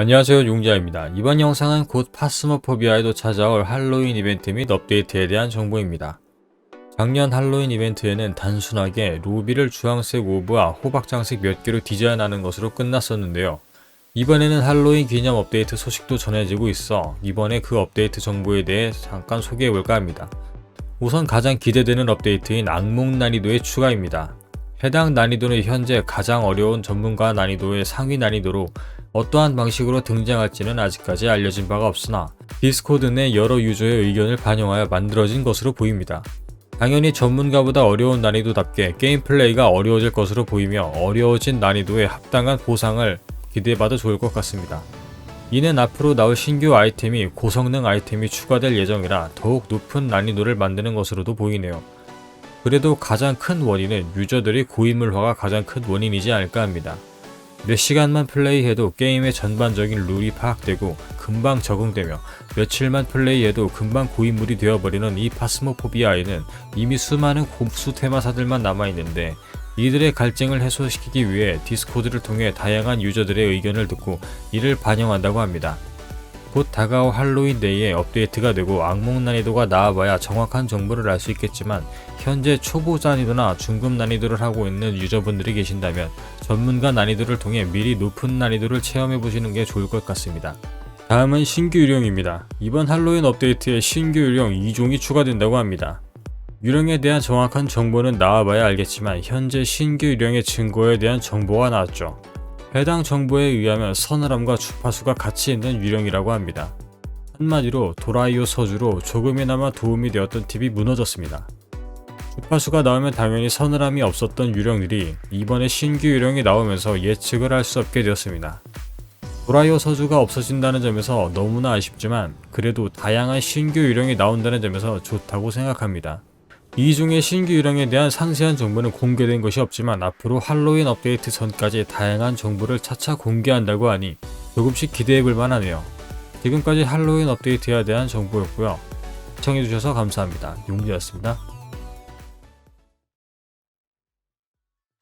안녕하세요 용자입니다. 이번 영상은 곧 파스모포비아에도 찾아올 할로윈 이벤트 및 업데이트에 대한 정보입니다. 작년 할로윈 이벤트에는 단순하게 루비를 주황색 오브와 호박장색 몇 개로 디자인하는 것으로 끝났었는데요. 이번에는 할로윈 기념 업데이트 소식도 전해지고 있어 이번에 그 업데이트 정보에 대해 잠깐 소개해볼까 합니다. 우선 가장 기대되는 업데이트인 악몽 난이도의 추가입니다. 해당 난이도는 현재 가장 어려운 전문가 난이도의 상위 난이도로 어떠한 방식으로 등장할지는 아직까지 알려진 바가 없으나 디스코드 내 여러 유저의 의견을 반영하여 만들어진 것으로 보입니다. 당연히 전문가보다 어려운 난이도답게 게임 플레이가 어려워질 것으로 보이며 어려워진 난이도에 합당한 보상을 기대해봐도 좋을 것 같습니다. 이는 앞으로 나올 신규 아이템이 고성능 아이템이 추가될 예정이라 더욱 높은 난이도를 만드는 것으로도 보이네요. 그래도 가장 큰 원인은 유저들의 고인물화가 가장 큰 원인이지 않을까 합니다. 몇 시간만 플레이해도 게임의 전반적인 룰이 파악되고 금방 적응되며 며칠만 플레이해도 금방 고인물이 되어버리는 이 파스모포비아에는 이미 수많은 곱수 테마사들만 남아있는데 이들의 갈증을 해소시키기 위해 디스코드를 통해 다양한 유저들의 의견을 듣고 이를 반영한다고 합니다. 곧 다가올 할로윈 데이에 업데이트가 되고 악몽 난이도가 나와봐야 정확한 정보를 알 수 있겠지만 현재 초보 난이도나 중급 난이도를 하고 있는 유저분들이 계신다면 전문가 난이도를 통해 미리 높은 난이도를 체험해 보시는 게 좋을 것 같습니다. 다음은 신규 유령입니다. 이번 할로윈 업데이트에 신규 유령 2종이 추가된다고 합니다. 유령에 대한 정확한 정보는 나와봐야 알겠지만 현재 신규 유령의 증거에 대한 정보가 나왔죠. 해당 정보에 의하면 서늘함과 주파수가 같이 있는 유령이라고 합니다. 한마디로 도라이오 서주로 조금이나마 도움이 되었던 팁이 무너졌습니다. 주파수가 나오면 당연히 서늘함이 없었던 유령들이 이번에 신규 유령이 나오면서 예측을 할 수 없게 되었습니다. 도라이오 서주가 없어진다는 점에서 너무나 아쉽지만 그래도 다양한 신규 유령이 나온다는 점에서 좋다고 생각합니다. 이 중에 신규 유령에 대한 상세한 정보는 공개된 것이 없지만 앞으로 할로윈 업데이트 전까지 다양한 정보를 차차 공개한다고 하니 조금씩 기대해 볼 만하네요. 지금까지 할로윈 업데이트에 대한 정보였고요. 시청해주셔서 감사합니다. 용기였습니다.